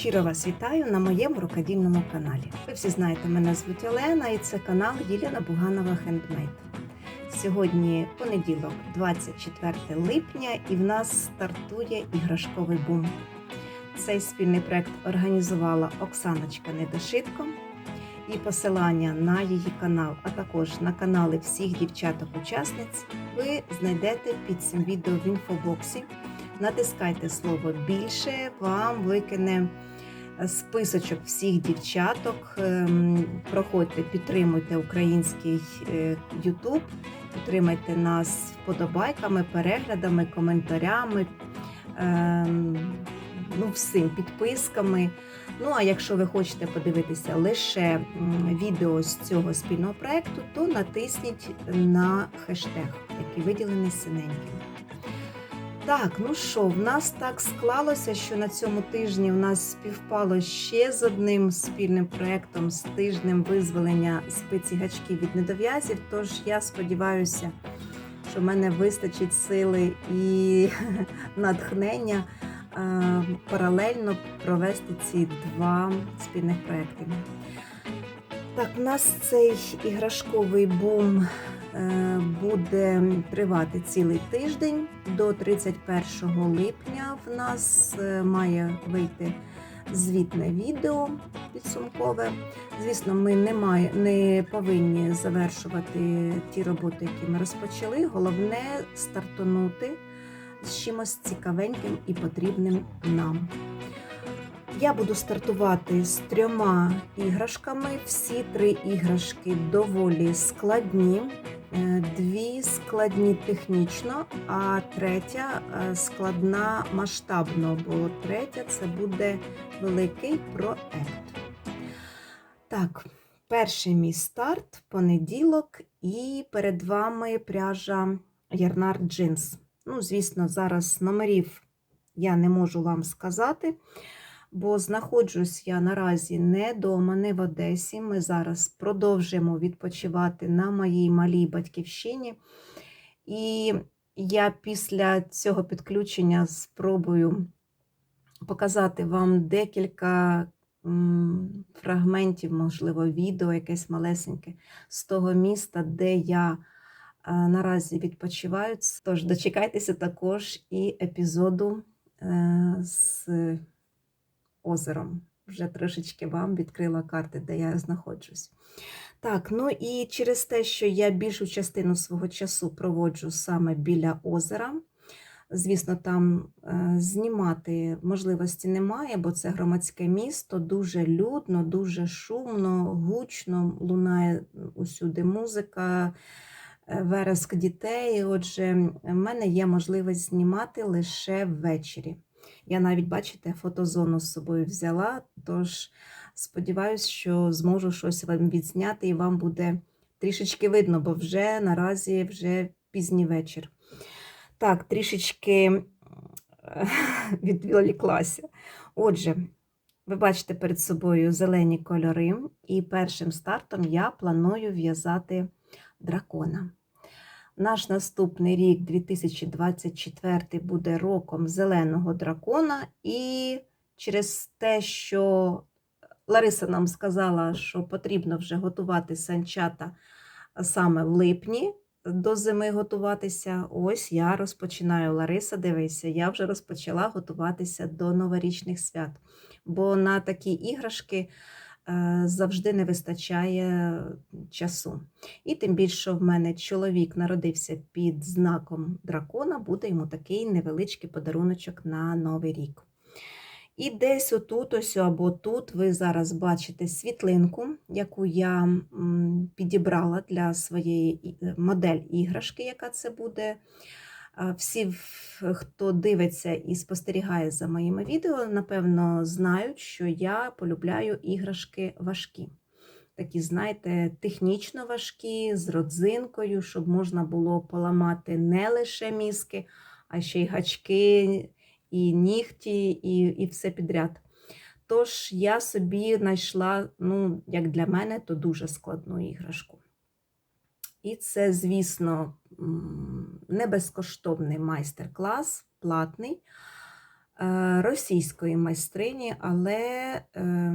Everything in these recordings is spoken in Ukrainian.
Щиро вас вітаю на моєму рукодільному каналі. Ви всі знаєте, мене звуть Олена і це канал Єлена Буганова Хендмейд. Сьогодні понеділок, 24 липня, і в нас стартує іграшковий бум. Цей спільний проект організувала Оксаночка Недошитко. І посилання на її канал, а також на канали всіх дівчаток-учасниць ви знайдете під цим відео в інфобоксі. Натискайте слово більше, вам викине списочок всіх дівчаток. Ем, Проходьте, підтримуйте український е, YouTube, підтримайте нас вподобайками, переглядами, коментарями, ем, ну, всім підписками. Ну, а якщо ви хочете подивитися лише відео з цього спільного проекту, то натисніть на хештег, який виділений синеньким. Так, ну що, в нас так склалося, що на цьому тижні в нас співпало ще з одним спільним проектом з тижнем визволення спиці гачків від недов'язів. Тож я сподіваюся, що в мене вистачить сили і натхнення е, паралельно провести ці два спільних проекти. Так, у нас цей іграшковий бум буде тривати цілий тиждень. До 31 липня в нас е, має вийти звітне відео підсумкове. Звісно, ми не, має, не повинні завершувати ті роботи, які ми розпочали. Головне стартанути з чимось цікавеньким і потрібним нам. Я буду стартувати з трьома іграшками. Всі три іграшки доволі складні. Е, Дві складні технічно, а третя е, складна масштабно, бо третя це буде великий проект. Так, перший мій старт понеділок, і перед вами пряжа Ярнар Джинс. Ну, звісно, зараз номерів я не можу вам сказати, бо знаходжусь я наразі не вдома, не в Одесі. Ми зараз продовжуємо відпочивати на моїй малій батьківщині. І я після цього підключення спробую показати вам декілька фрагментів, можливо, відео, якесь малесеньке з того міста, де я наразі відпочиваю. Тож дочекайтеся також і епізоду е, з озером. Вже трошечки вам відкрила карти, де я знаходжусь. Так, ну і через те, що я більшу частину свого часу проводжу саме біля озера. Звісно, там е, знімати можливості немає, бо це громадське місто, дуже людно, дуже шумно, гучно, лунає усюди музика, е, вереск дітей. Отже, в мене є можливість знімати лише ввечері. Я навіть, бачите, фотозону з собою взяла, тож сподіваюся, що зможу щось вам відзняти і вам буде трішечки видно, бо вже наразі вже пізній вечір. Так, трішечки відволіклася. Отже, ви бачите перед собою зелені кольори, і першим стартом я планую в'язати дракона. Наш наступний рік, 2024, буде роком зеленого дракона, і через те, що Лариса нам сказала, що потрібно вже готувати санчата саме в липні до зими готуватися. Ось я розпочинаю. Лариса, дивися, я вже розпочала готуватися до новорічних свят. Бо на такі іграшки завжди не вистачає часу. І тим більше, в мене чоловік народився під знаком дракона, буде йому такий невеличкий подаруночок на Новий рік. І десь отут, ось або тут, ви зараз бачите світлинку, яку я підібрала для своєї е, модель іграшки, яка це буде. Всі, хто дивиться і спостерігає за моїми відео, напевно, знають, що я полюбляю іграшки важкі. Такі, знаєте, технічно важкі, з родзинкою, щоб можна було поламати не лише мізки, а ще й гачки, і нігті, і, і все підряд. Тож я собі знайшла, ну, як для мене, то дуже складну іграшку. І це, звісно, не безкоштовний майстер-клас, платний. е, російської майстрині, але е,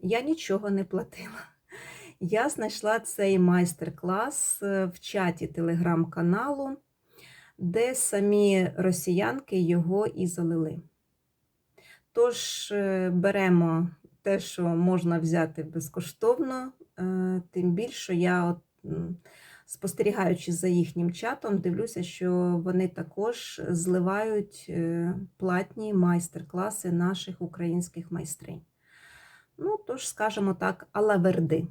я нічого не платила. Я знайшла цей майстер-клас е, в чаті телеграм-каналу, де самі росіянки його і залили. Тож беремо те, що можна взяти безкоштовно, тим більше я, от, спостерігаючи за їхнім чатом, дивлюся, що вони також зливають е, платні майстер-класи наших українських майстринь. Ну, тож, скажімо так, алаверди.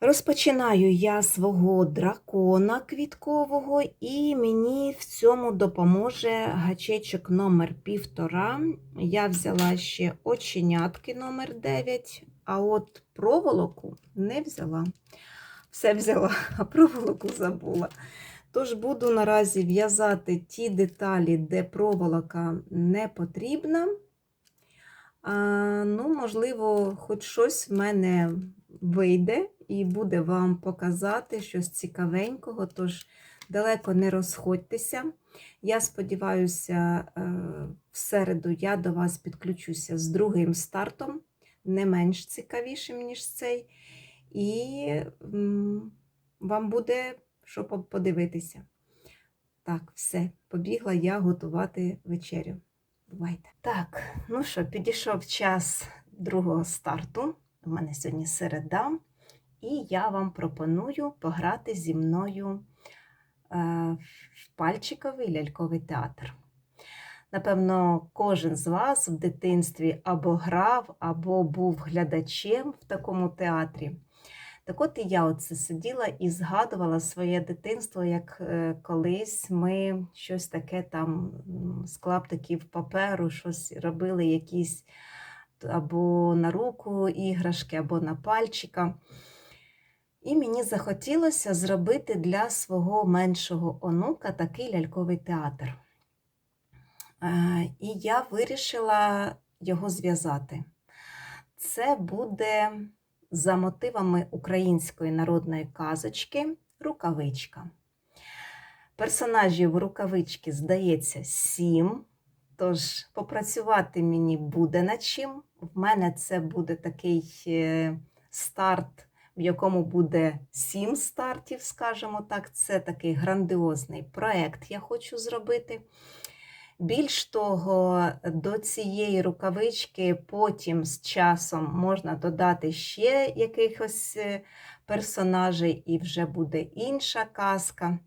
Розпочинаю я свого дракона квіткового, і мені в цьому допоможе гачечок номер півтора. Я взяла ще оченятки номер 9, а от проволоку не взяла. Все взяла, а проволоку забула. Тож буду наразі в'язати ті деталі, де проволока не потрібна. А, ну, можливо, хоч щось в мене вийде і буде вам показати щось цікавенького, тож далеко не розходьтеся. Я сподіваюся, е, в середу я до вас підключуся з другим стартом, не менш цікавішим, ніж цей. І вам буде що подивитися. Так, все, побігла я готувати вечерю. Бувайте. Так, ну що, підійшов час другого старту. У мене сьогодні середа, і я вам пропоную пограти зі мною е, в пальчиковий ляльковий театр. Напевно, кожен з вас в дитинстві або грав, або був глядачем в такому театрі. Так от і я оце сиділа і згадувала своє дитинство, як е, колись ми щось таке там з клаптиків паперу, щось робили, якісь або на руку іграшки, або на пальчика. І мені захотілося зробити для свого меншого онука такий ляльковий театр. Е, І я вирішила його зв'язати. Це буде за мотивами української народної казочки Рукавичка. Персонажів рукавички, здається, сім. Тож попрацювати мені буде над чим. В мене це буде такий е, старт, в якому буде сім стартів, скажімо так. Це такий грандіозний проект я хочу зробити. Більш того, до цієї рукавички потім з часом можна додати ще якихось е, персонажей, і вже буде інша казка.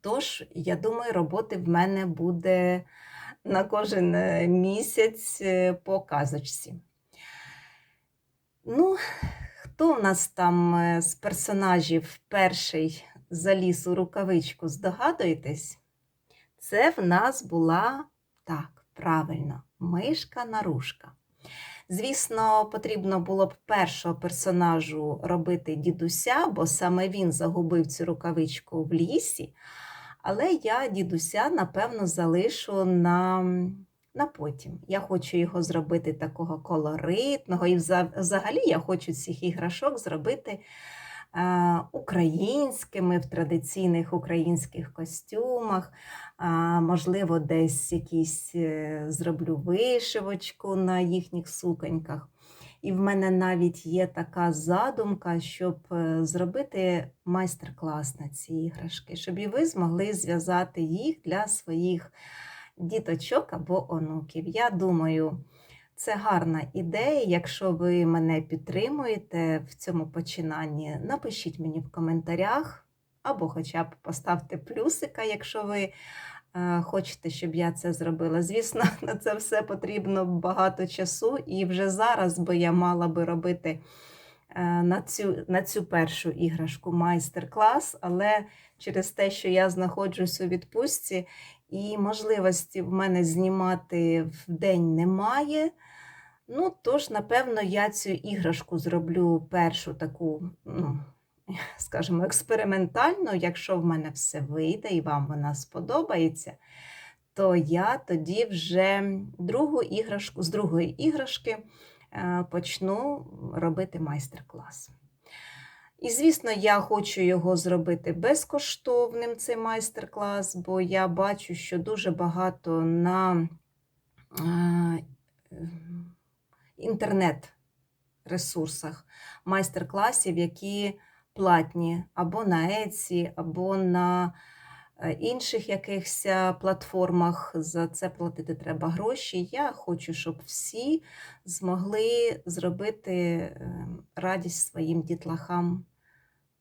Тож, я думаю, роботи в мене буде на кожен е, місяць е, по казочці. Ну, хто в нас там з персонажів перший заліз у рукавичку, здогадуєтесь? Це в нас була так, правильно, мишка нарушка. Звісно, потрібно було б першого персонажу робити дідуся, бо саме він загубив цю рукавичку в лісі. Але я дідуся, напевно, залишу на, на потім. Я хочу його зробити такого колоритного, і взагалі я хочу цих іграшок зробити українськими в традиційних українських костюмах. Можливо, десь якісь е, зроблю вишивочку на їхніх суконьках. І в мене навіть є така задумка, щоб е, зробити майстер-клас на ці іграшки, щоб і ви змогли зв'язати їх для своїх діточок або онуків. Я думаю, це гарна ідея. Якщо ви мене підтримуєте в цьому починанні, напишіть мені в коментарях, або хоча б поставте плюсика, якщо ви е, хочете, щоб я це зробила. Звісно, на це все потрібно багато часу, і вже зараз би я мала би робити на цю, на цю першу іграшку майстер-клас, але через те, що я знаходжусь у відпустці, і можливості в мене знімати в день немає. Ну, тож, напевно, я цю іграшку зроблю першу таку, ну, скажімо, експериментальну. Якщо в мене все вийде і вам вона сподобається, то я тоді вже другу іграшку, з другої іграшки е, почну робити майстер-клас. І, звісно, я хочу його зробити безкоштовним, цей майстер-клас, бо я бачу, що дуже багато на е, інтернет-ресурсах майстер-класів, які платні або на Etsy, або на е, інших якихось платформах. За це платити треба гроші. Я хочу, щоб всі змогли зробити е, радість своїм дітлахам.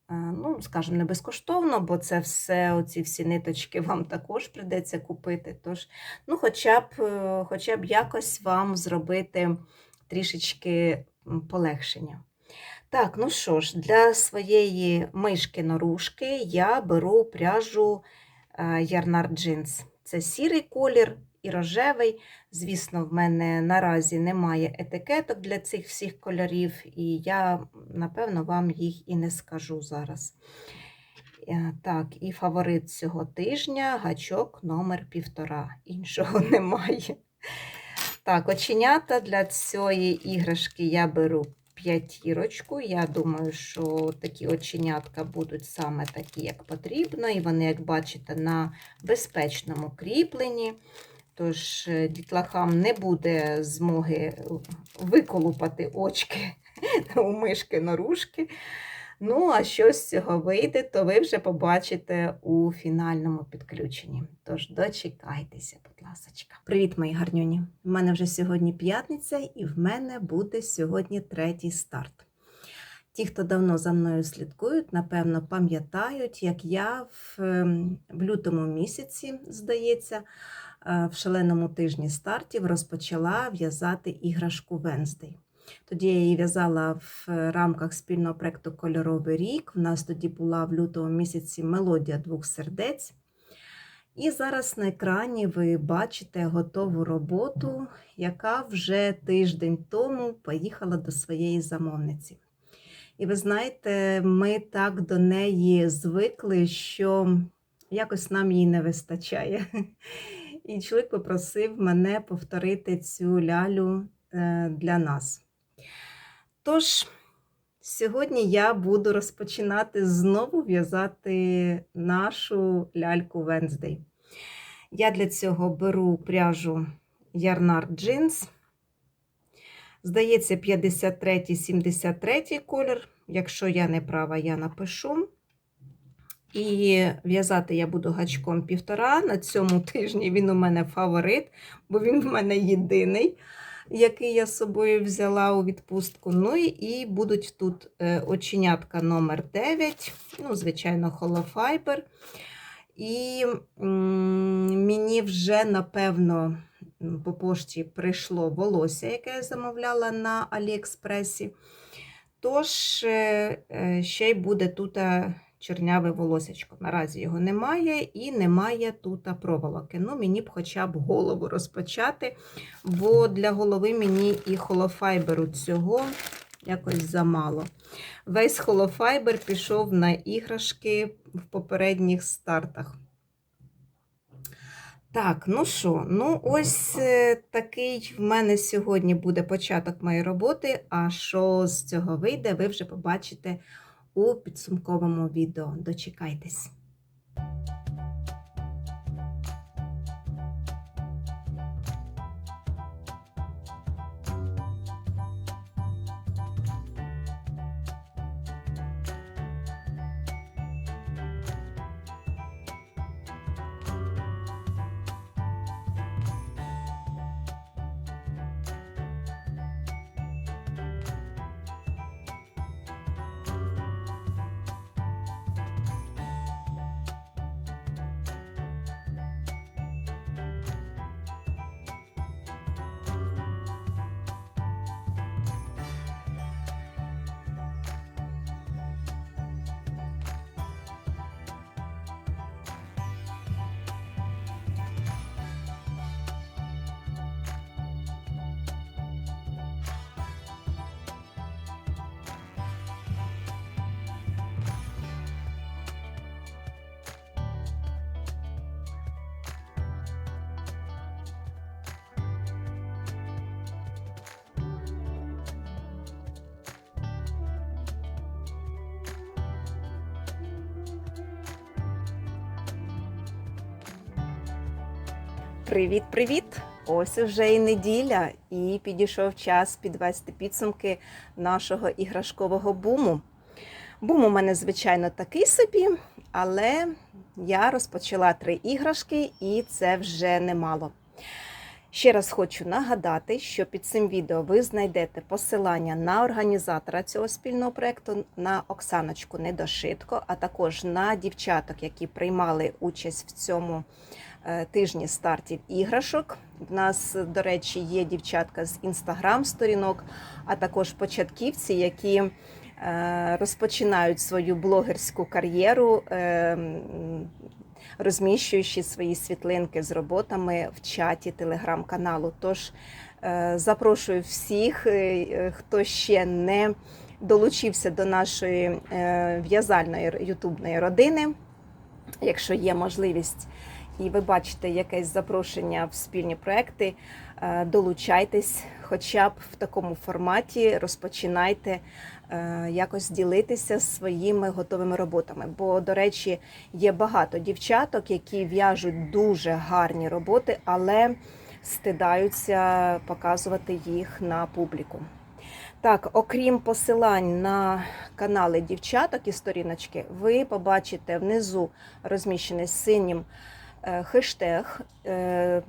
Е, Ну, скажімо, не безкоштовно, бо це все, оці всі ниточки вам також прийдеться купити. Тож, ну, хоча б, е, хоча б якось вам зробити трішечки полегшення. Так, ну що ж, для своєї мишки-норушки я беру пряжу е, Ярнар Джинс. Це сірий колір і рожевий. Звісно, в мене наразі немає етикеток для цих всіх кольорів, і я, напевно, вам їх і не скажу зараз. Е, Так, і фаворит цього тижня гачок номер півтора. Іншого немає. Так, оченята для цієї іграшки я беру п'ятірочку. Я думаю, що такі оченятка будуть саме такі, як потрібно, і вони, як бачите, на безпечному кріпленні. Тож е, дітлахам не буде змоги виколупати очки у мишки норушки. Ну, а що з цього вийде, то ви вже побачите у фінальному підключенні. Тож дочекайтеся, будь ласочка. Привіт, мої гарнюні! У мене вже сьогодні п'ятниця, і в мене буде сьогодні третій старт. Ті, хто давно за мною слідкують, напевно, пам'ятають, як я в, ем, в лютому місяці, здається, е, в шаленому тижні стартів розпочала в'язати іграшку Венздей. Тоді я її в'язала в рамках спільного проєкту Кольоровий рік. У нас тоді була в лютому місяці мелодія двох сердець. І зараз на екрані ви бачите готову роботу, яка вже тиждень тому поїхала до своєї замовниці. І ви знаєте, ми так до неї звикли, що якось нам її не вистачає. І чоловік попросив мене повторити цю лялю е, для нас. Тож, сьогодні я буду розпочинати знову в'язати нашу ляльку Венздей. Я для цього беру пряжу Ярнар Джинс. Здається, 53-73 колір. Якщо я не права, я напишу. І в'язати я буду гачком півтора. На цьому тижні він у мене фаворит, бо він в мене єдиний який я з собою взяла у відпустку. Ну і будуть тут е, оченятка номер 9 ну, звичайно, холофайбер. І мені вже, напевно, по пошті прийшло волосся, яке я замовляла на Аліекспресі. Тож, е, е, ще й буде тут чорняве волосечко. Наразі його немає, і немає тут проволоки. Ну, мені б хоча б голову розпочати, бо для голови мені і холофайберу цього якось замало. Весь холофайбер пішов на іграшки в попередніх стартах. Так, ну що, ну ось е, такий в мене сьогодні буде початок моєї роботи. А що з цього вийде, ви вже побачите у підсумковому відео. Дочекайтесь! Привіт-привіт! Ось уже і неділя, і підійшов час підвести підсумки нашого іграшкового буму. Бум у мене, звичайно, такий собі, але я розпочала три іграшки, і це вже немало. Ще раз хочу нагадати, що під цим відео ви знайдете посилання на організатора цього спільного проєкту, на Оксаночку Недошитко, а також на дівчаток, які приймали участь в цьому тижні стартів іграшок. В нас, до речі, є дівчатка з інстаграм-сторінок, а також початківці, які е, розпочинають свою блогерську кар'єру. е, розміщуючи свої світлинки з роботами в чаті телеграм-каналу. Тож е, запрошую всіх, е, хто ще не долучився до нашої е, в'язальної ютубної родини. Якщо є можливість і ви бачите якесь запрошення в спільні проекти, е, долучайтесь, хоча б в такому форматі розпочинайте е, якось ділитися своїми готовими роботами. Бо, до речі, є багато дівчаток, які в'яжуть дуже гарні роботи, але стидаються показувати їх на публіку. Так, окрім посилань на канали дівчаток і сторіночки, ви побачите внизу розміщений синім хештег. Е,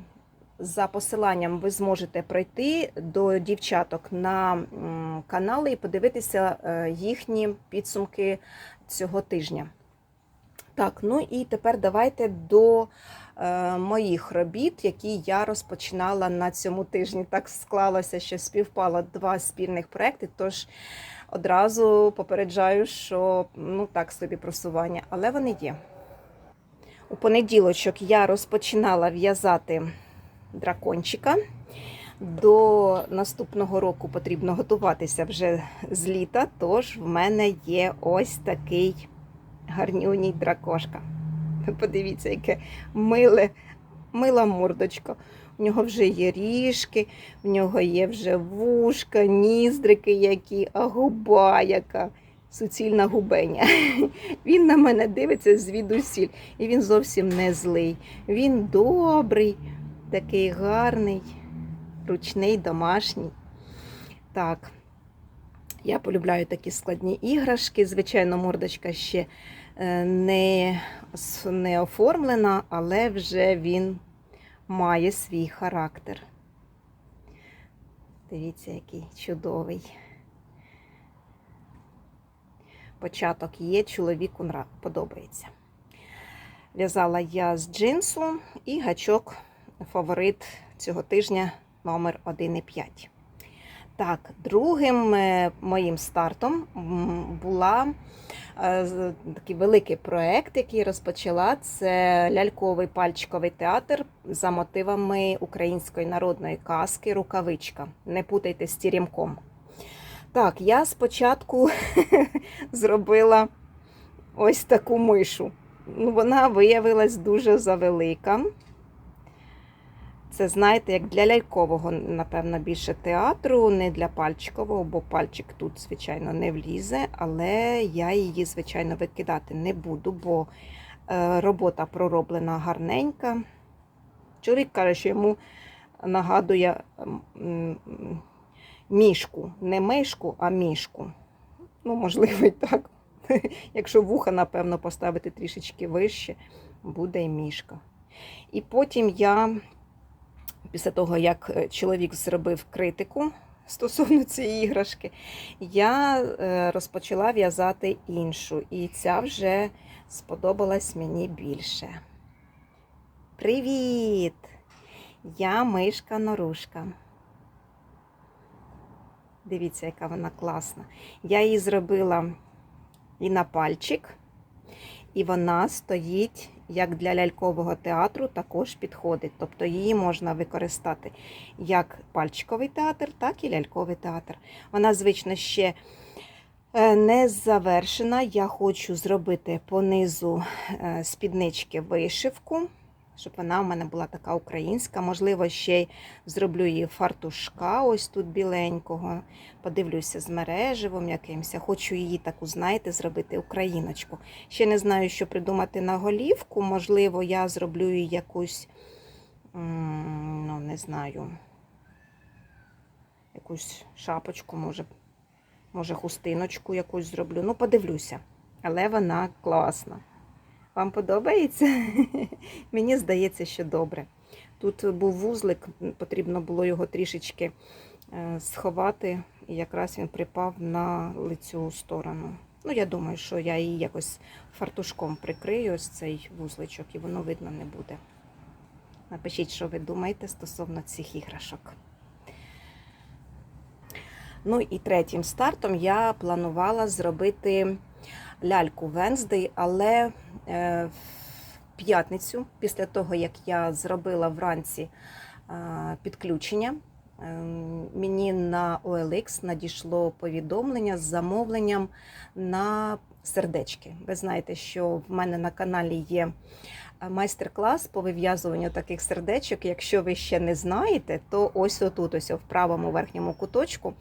За посиланням ви зможете пройти до дівчаток на канали і подивитися е, їхні підсумки цього тижня. Так, ну і тепер давайте до е, моїх робіт, які я розпочинала на цьому тижні. Так склалося, що співпало два спільних проекти, тож одразу попереджаю, що ну так собі просування, але вони є. У понеділочок я розпочинала в'язати дракончика. До наступного року потрібно готуватися вже з літа, тож в мене є ось такий гарнюній дракошка. Подивіться, яке миле, мила мордочка. У нього вже є ріжки, в нього є вже вушка, ніздрики які, а губа яка. Суцільна губеня. Він на мене дивиться звідусіль, і він зовсім не злий. Він добрий, такий гарний, ручний, домашній. Так, я полюбляю такі складні іграшки. Звичайно, мордочка ще е, не, не оформлена, але вже він має свій характер. Дивіться, який чудовий. Початок є, чоловіку подобається. В'язала я з джинсу і гачок фаворит цього тижня номер 1,5. Так, другим е, моїм стартом була е, такий великий проект, який розпочала. Це ляльковий пальчиковий театр за мотивами української народної казки Рукавичка. Не путайте з тірімком. Так, я спочатку зробила ось таку мишу. Ну, вона виявилась дуже завелика. Це, знаєте, як для лялькового, напевно, більше театру, не для пальчикового, бо пальчик тут, звичайно, не влізе, але я її, звичайно, викидати не буду, бо е, робота пророблена гарненька. Чоловік каже, що йому нагадує мішку. Не мишку, а мішку. Ну, можливо, і так. Якщо вуха, напевно, поставити трішечки вище, буде і мішка. І потім я після того, як е, чоловік зробив критику стосовно цієї іграшки, я е, розпочала в'язати іншу. І ця вже сподобалась мені більше. Привіт! Я мишка Норушка. Дивіться, яка вона класна. Я її зробила і на пальчик, і вона стоїть як для лялькового театру, також підходить. Тобто її можна використати як пальчиковий театр, так і ляльковий театр. Вона, звично, ще е, не завершена. Я хочу зробити по низу е, спіднички вишивку, щоб вона у мене була така українська. Можливо, ще й зроблю її фартушка, ось тут біленького. Подивлюся з мереживом якимось. Хочу її таку, знаєте, зробити україночку. Ще не знаю, що придумати на голівку. Можливо, я зроблю їй якусь ну, не знаю, якусь шапочку, може, може, хустиночку якусь зроблю. Ну, подивлюся. Але вона класна. Вам подобається? Мені здається, що добре. Тут був вузлик, потрібно було його трішечки е, сховати, і якраз він припав на лицю сторону. Ну, я думаю, що я її якось фартушком прикрию ось цей вузличок, і воно видно не буде. Напишіть, що ви думаєте стосовно цих іграшок. Ну і третім стартом я планувала зробити ляльку Венздей, але е, в п'ятницю, після того, як я зробила вранці е, підключення, е, мені на OLX надійшло повідомлення з замовленням на сердечки. Ви знаєте, що в мене на каналі є майстер-клас по вив'язуванню таких сердечок. Якщо ви ще не знаєте, то ось отут, ось в правому верхньому куточку,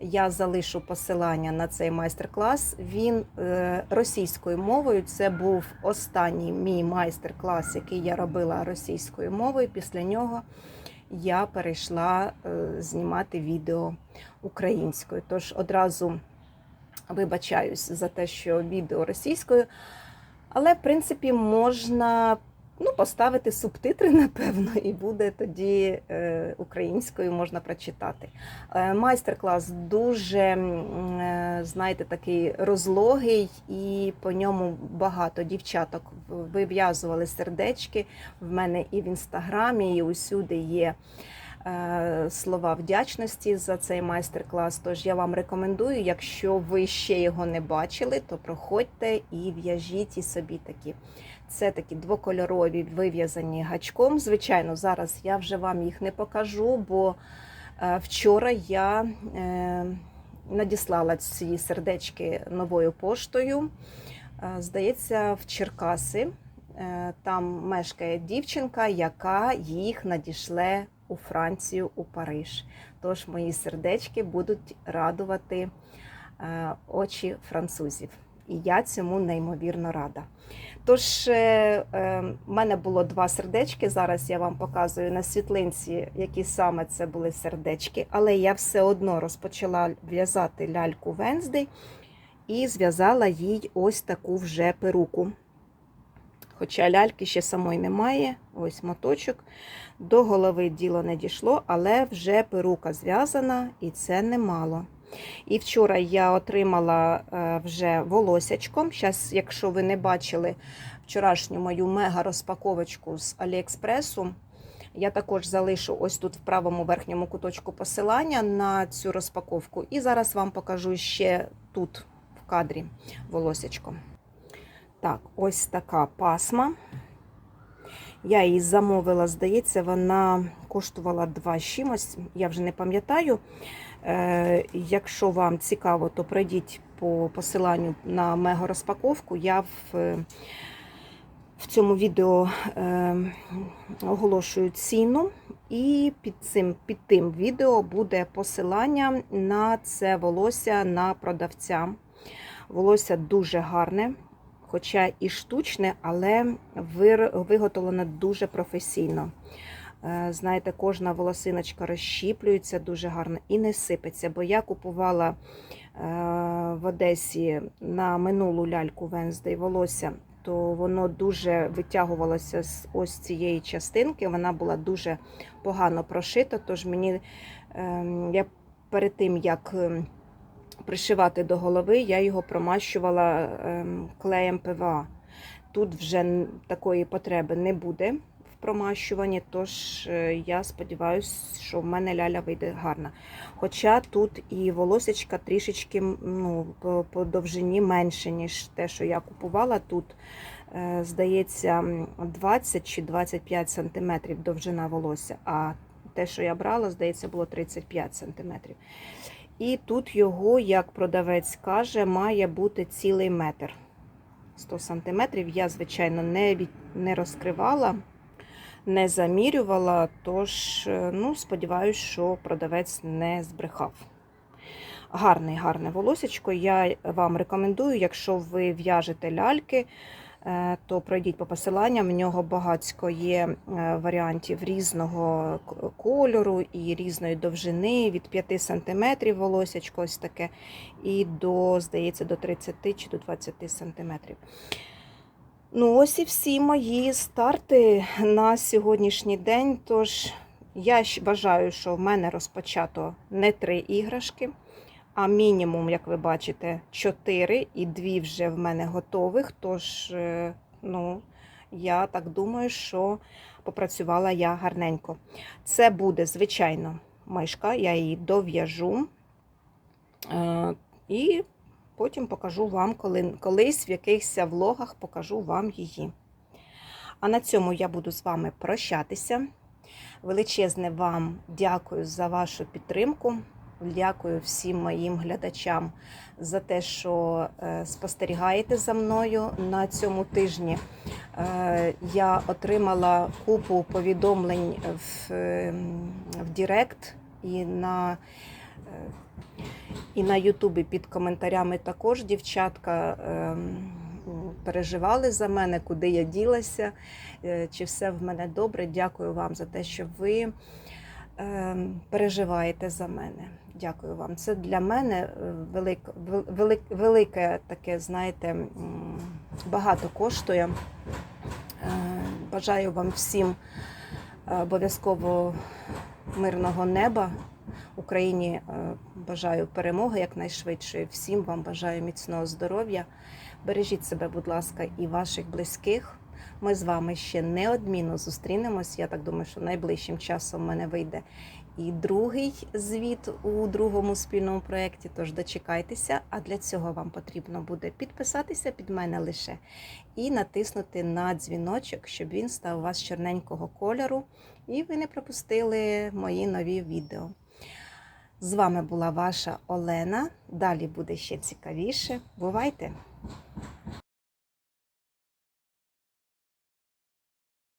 я залишу посилання на цей майстер-клас. Він е, російською мовою. Це був останній мій майстер-клас, який я робила російською мовою. Після нього я перейшла е, знімати відео українською. Тож одразу вибачаюсь за те, що відео російською. Але, в принципі, можна ну, поставити субтитри, напевно, і буде тоді е, українською можна прочитати. Е, майстер-клас дуже, е, знаєте, такий розлогий, і по ньому багато дівчаток вив'язували сердечки. В мене і в інстаграмі, і усюди є. Е, Слова вдячності за цей майстер-клас. Тож я вам рекомендую, якщо ви ще його не бачили, то проходьте і в'яжіть і собі такі. Це такі двокольорові вив'язані гачком. Звичайно, зараз я вже вам їх не покажу, бо е, вчора я е, надіслала ці сердечки новою поштою. Здається, в Черкаси. Там мешкає дівчинка, яка їх надішле у Францію, у Париж. Тож мої сердечки будуть радувати е, очі французів. І я цьому неймовірно рада. Тож, е, е, в мене було два сердечки. Зараз я вам показую на світлинці, які саме це були сердечки, але я все одно розпочала в'язати ляльку Венздей і зв'язала їй ось таку вже перуку. Хоча ляльки ще самої немає, ось моточок. До голови діло не дійшло, але вже перука зв'язана, і це немало. І вчора я отримала е, вже волосячком. Зараз, якщо ви не бачили вчорашню мою мега розпаковочку з Аліекспресу, я також залишу ось тут в правому верхньому куточку посилання на цю розпаковку. І зараз вам покажу ще тут в кадрі волосячко. Так, ось така пасма. Я її замовила, здається, вона коштувала 2 з чимось, я вже не пам'ятаю. Е, Якщо вам цікаво, то пройдіть по посиланню на мега-розпаковку. Я в, в цьому відео е, оголошую ціну, і під цим під тим відео буде посилання на це волосся на продавця. Волосся дуже гарне, хоча і штучне, але виготовлене дуже професійно. Е, Знаєте, кожна волосиночка розщіплюється дуже гарно і не сипеться. Бо я купувала е, в Одесі на минулу ляльку Венздей волосся, то воно дуже витягувалося з ось цієї частинки. Вона була дуже погано прошита. Тож мені ем, я перед тим як ем, пришивати до голови, я його промащувала ем, клеєм ПВА. Тут вже такої потреби не буде в промащуванні, тож е, я сподіваюся, що в мене ляля вийде гарна. Хоча тут і волосечка трішечки ну, по, довжині менше, ніж те, що я купувала. Тут, е, здається, 20 чи 25 см довжина волосся, а те, що я брала, здається, було 35 см. І тут його, як продавець каже, має бути цілий метр. 100 см. Я, звичайно, не, не розкривала, не замірювала, тож, е, ну, сподіваюся, що продавець не збрехав. Гарне, гарне волосечко. Я вам рекомендую, якщо ви в'яжете ляльки, то пройдіть по посиланням. В нього багатько є е, варіантів різного кольору і різної довжини, від 5 см волосячко ось таке, і до, здається, до 30 чи до 20 см. Ну, ось і всі мої старти на сьогоднішній день. Тож я вважаю, що в мене розпочато не три іграшки, а мінімум, як ви бачите, чотири, і дві вже в мене готових. Тож, е, ну, я так думаю, що попрацювала я гарненько. Це буде, звичайно, мишка, я її дов'яжу. Е, І потім покажу вам, коли, колись в якихось влогах покажу вам її. А на цьому я буду з вами прощатися. Величезне вам дякую за вашу підтримку. Дякую всім моїм глядачам за те, що е, спостерігаєте за мною на цьому тижні. Е, Я отримала купу повідомлень в, е, в Директ і на, і на Ютубі під коментарями також дівчатка переживали за мене, куди я ділася, чи все в мене добре. Дякую вам за те, що ви переживаєте за мене. Дякую вам. Це для мене е, велик, велик, велике таке, знаєте, багато коштує. Е, Бажаю вам всім е, обов'язково мирного неба. Україні бажаю перемоги якнайшвидшої. Всім вам бажаю міцного здоров'я. Бережіть себе, будь ласка, і ваших близьких. Ми з вами ще неодмінно зустрінемось. Я так думаю, що найближчим часом в мене вийде і другий звіт у другому спільному проєкті. Тож дочекайтеся. А для цього вам потрібно буде підписатися під мене лише і натиснути на дзвіночок, щоб він став у вас чорненького кольору, і ви не пропустили мої нові відео. З вами була ваша Олена. Далі буде ще цікавіше. Бувайте!